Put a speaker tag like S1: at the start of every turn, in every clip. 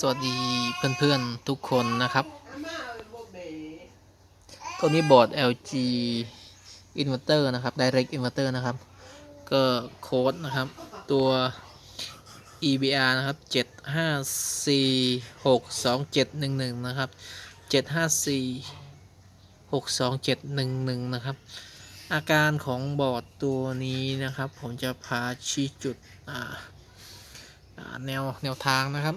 S1: สวัสดีเพื่อนๆทุกคนนะครับ ตัวนี้บอร์ด LG Inverter นะครับ Direct Inverter นะครับ ก็โค้ดนะครับ ตัว EBR นะครับ 7546271นะครับ 7546271นะครับ อาการของบอร์ดตัวนี้นะครับ ผมจะพาชี้จุดแนวแนวทางนะครับ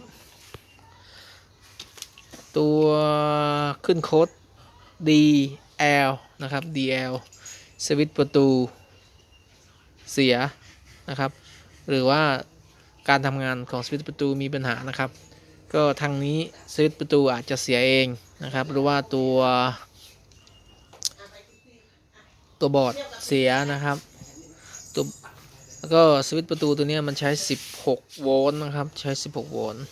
S1: ตัวขึ้นโค้ด DL นะครับ DL สวิตช์ประตูเสียนะครับ หรือว่าการทำงานของสวิตช์ประตูมีปัญหานะครับ ก็ทางนี้สวิตช์ประตูอาจจะเสียเองนะครับ หรือว่าตัวตัวบอร์ดเสียนะครับตัวแล้วก็สวิตช์ประตูตัวนี้มันใช้ 16 โวลต์นะครับ ใช้ 16 โวลต์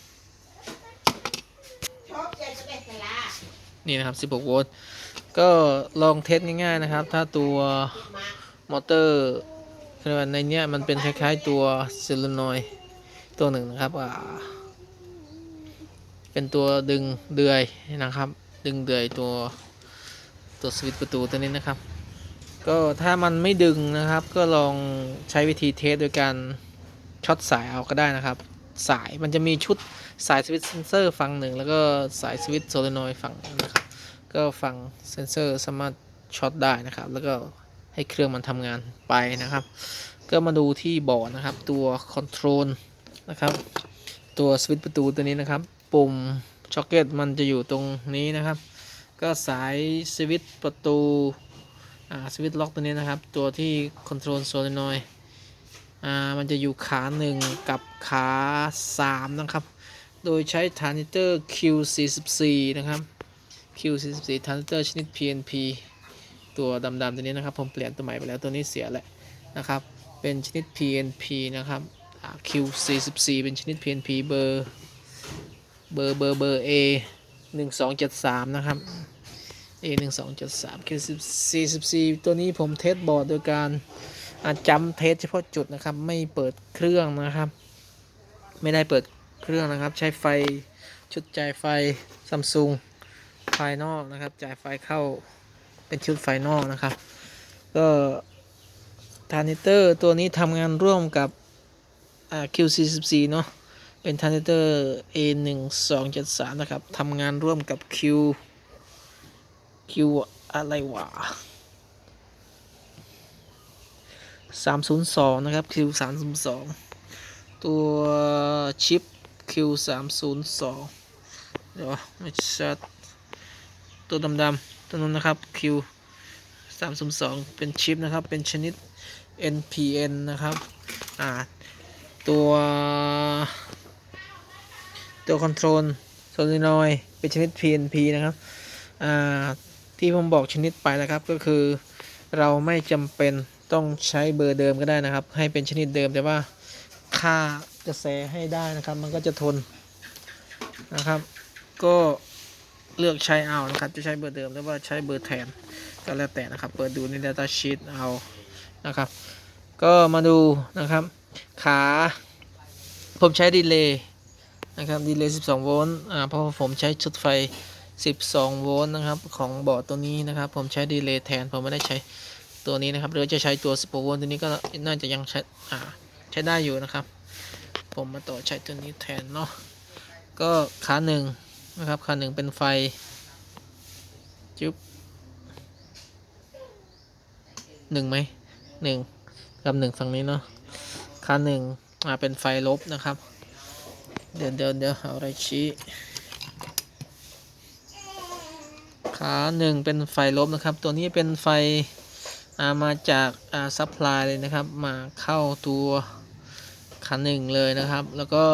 S1: นี่นะครับ 16 โวลต์ ก็ลองเทสง่ายๆนะครับ ถ้าตัวมอเตอร์คือในเนี้ยมันเป็นคล้ายๆตัวเซลนอยตัวหนึ่งนะครับเป็นตัวดึงเดือยนะครับ ดึงเดือยตัวตัวสวิตช์ประตูตัวนี้นะครับ ก็ถ้ามันไม่ดึงนะครับ ก็ลองใช้วิธีเทสโดยการช็อตสายเอาก็ได้นะครับ สายมันจะมีชุดสายสวิตช์เซนเซอร์ฝั่งหนึ่งแล้วก็สายสวิตช์โซลนอยด์ฝั่งนะครับก็ฝั่งเซนเซอร์สามารถช็อตได้นะครับ แล้วก็ให้เครื่องมันทำงานไปนะครับ ก็มาดูที่บอร์ดนะครับ ตัวคอนโทรลนะครับ ตัวสวิตช์ประตูตัวนี้นะครับ ปุ่มช็อคเก็ตมันจะอยู่ตรงนี้นะครับ ก็สายสวิตช์ประตูสวิตช์ล็อกตัวนี้นะครับ ตัวที่คอนโทรลโซลนอยด์ อ่ามันจะอยู่ขาหนึ่งกับขาสามนะครับ โดยใช้ฐานิเตอร์ Q44 นะครับ Q44 ฐานิเตอร์ชนิด PNP ตัวดำๆตัวนี้นะครับ ผมเปลี่ยนตัวใหม่ไปแล้วตัวนี้เสียแหละนะครับ เป็นชนิด PNP นะครับ Q44 เป็นชนิด PNP เบอร์เบอร์เบอร์เบอร์ A 1273 นะครับ A 1273 Q44 ตัวนี้ผมเทสบอร์ดโดยการ จำเทสเฉพาะจุดนะครับ ไม่เปิดเครื่องนะครับ ไม่ได้เปิดเครื่องนะครับ ใช้ไฟชุดจ่ายไฟซัมซุงภายนอกนะครับ จ่ายไฟเข้าเป็นชุดไฟนอกนะครับ ก็ทานิเตอร์ตัวนี้ทำงานร่วมกับ Q44 เนาะเป็นทานิเตอร์ A1273 นะครับทำงานร่วมกับ Q Q อะไรวะ 302นะครับ Q 302ตัวชิป Q 302เดี๋ยวไม่ชัดตัวดำๆตัวนู้นนะครับ Q 302เป็นชิปนะครับ เป็นชนิด NPN นะครับอ่าตัวตัวคอนโทรลโซลินอยเป็นชนิด PNP นะครับอ่าที่ผมบอกชนิดไปนะครับก็คือเราไม่จำเป็น ต้องใช้เบอร์เดิมก็ได้นะครับ ให้เป็นชนิดเดิมแต่ว่าค่ากระแสให้ได้นะครับ มันก็จะทนนะครับ ก็เลือกใช้เอานะครับ จะใช้เบอร์เดิมหรือว่าใช้เบอร์แทนก็แล้วแต่นะครับ เปิดดูใน Data Sheet เอานะครับ ก็มาดูนะครับ ขาผมใช้ดีเลย์นะครับดีเลย์ 12 โวลต์อ่าเพราะผมใช้ชุดไฟ 12 โวลต์นะครับ ของบอร์ดตัวนี้นะครับ ผมใช้ดีเลย์แทน ผมไม่ได้ใช้ ตัวนี้นะครับหรือจะใช้ตัว 16 โวลต์ตัวนี้ก็น่าจะยังใช้ใช้ได้อยู่นะครับ ผมมาต่อใช้ตัวนี้แทนเนาะก็ขาหนึ่งนะครับขาหนึ่งเป็นไฟจุ๊บหนึ่งไหมหนึ่งกับหนึ่งฝั่งนี้เนาะขาหนึ่งอ่าเป็นไฟลบนะครับ เดี๋ยวเดี๋ยวเดี๋ยวเอาอะไรชี้ขาหนึ่งเป็นไฟลบนะครับ ตัวนี้เป็นไฟ มาจากอาซัพพลายเลยนะครับ มาเข้าตัวขาหนึ่งเลยนะครับ แล้วก็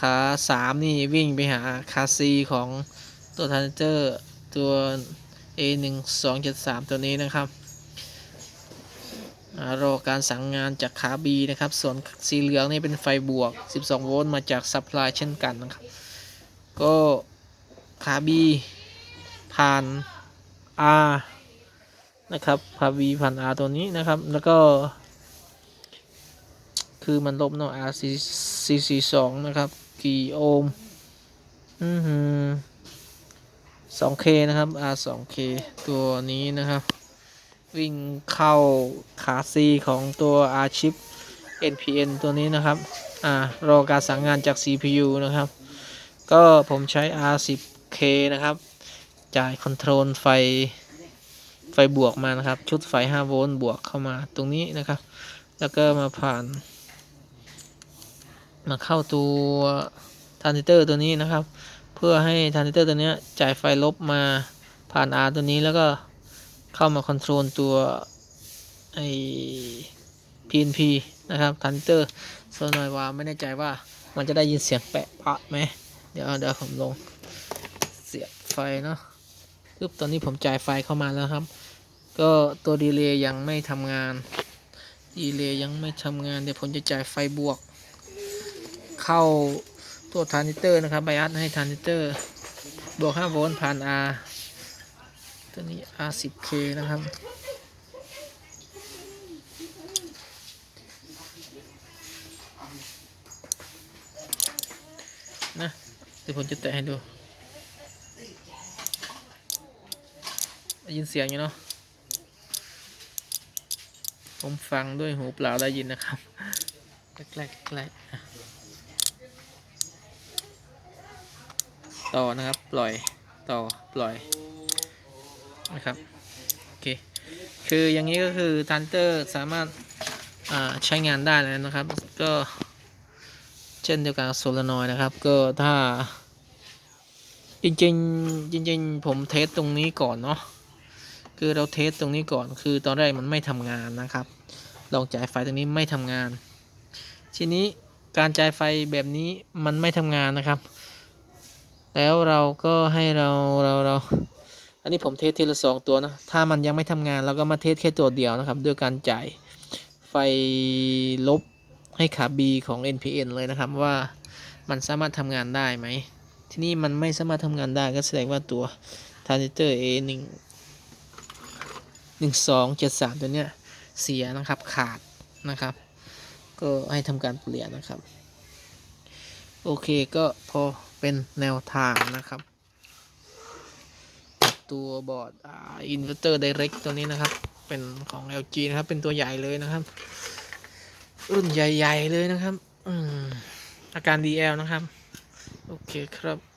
S1: ขาสามนี่วิ่งไปหาขาซีของตัวทรานเจอร์ตัว A 1 2 7 3ตัวนี้นะครับอรอการสั่งงานจากขา B นะครับ ส่วนสีเหลืองนี่เป็นไฟบวก 12 โวลต์มาจากซัพพลายเช่นกันนะครับ ก็ขา B ผ่าน R นะครับขา B ผ่าน R ตัวนี้นะครับ แล้วก็ คือมันลบเนาะ R C C 2นะครับ กี่โอห์มอือหือ 2K นะครับ R 2K ตัวนี้นะครับ วิ่งเข้าขาซีของตัว R chip NPN ตัวนี้นะครับ อ่ารอการสั่งงานจาก CPU นะครับ ก็ผมใช้ R 10K นะครับ จ่ายคอนโทรลไฟ ไฟบวกมานะครับ ชุดไฟ 5 โวลต์บวกเข้ามาตรงนี้นะครับ แล้วก็มาผ่าน มาเข้าตัวทรานซิสเตอร์ตัวนี้นะครับ เพื่อให้ทรานซิสเตอร์ตัวนี้จ่ายไฟลบมาผ่าน R ตัวนี้แล้วก็เข้ามาคอนโทรลตัวไอ PNP นะครับทรานซิสเตอร์โซนอยว่าไม่แน่ใจว่ามันจะได้ยินเสียงแปะปะไหมเดี๋ยวเดี๋ยวผมลงเสียบไฟเนาะ ปึ๊บตอนนี้ผมจ่ายไฟเข้ามาแล้วครับ ก็ตัวดีเลย์ยังไม่ทำงาน ดีเลย์ยังไม่ทำงาน เดี๋ยวผมจะจ่ายไฟบวก เข้าตัวทานิเตอร์นะครับไบอัสให้ทานิเตอร์ บวก 5 โวลต์ผ่าน R ตัวนี้ R 10K นะครับนะเดี๋ยวผมจะแตะให้ดู ได้ยินเสียงอยู่เนาะผมฟังด้วยหูเปล่าได้ยินนะครับใกล้ๆใกล้ๆอะต่อนะครับ ปล่อยต่อปล่อยนะครับโอเคคืออย่างนี้ก็คือทันเตอร์สามารถอ่าใช้งานได้แล้วนะครับ ก็เช่นเดียวกันกับโซลานอยนะครับ ก็ถ้าจริงๆจริงๆผมเทสตรงนี้ก่อนเนาะ คือเราเทสตรงนี้ก่อน คือตอนแรกมันไม่ทำงานนะครับ ลองจ่ายไฟตรงนี้ไม่ทำงาน ทีนี้การจ่ายไฟแบบนี้มันไม่ทำงานนะครับ แล้วเราก็ให้เราเราเรา อันนี้ผมเทสทีละสองตัวนะ ถ้ามันยังไม่ทำงานเราก็มาเทสแค่ตัวเดียวนะครับ ด้วยการจ่ายไฟลบให้ขา B ของ NPN เลยนะครับว่ามันสามารถทำงานได้ไหม ที่นี่มันไม่สามารถทำงานได้ก็แสดงว่าตัว transistor A 1 หนึ่งสองเจ็ดสามตัวเนี้ยเสียนะครับขาดนะครับ ก็ให้ทำการเปลี่ยนนะครับ โอเคก็พอเป็นแนวทางนะครับ ตัวบอร์ดอินเวอร์เตอร์ไดเรกตัวนี้นะครับ เป็นของ LG นะครับ เป็นตัวใหญ่เลยนะครับ รุ่นใหญ่ ๆ เลยนะครับอาการ DL นะครับ โอเคครับ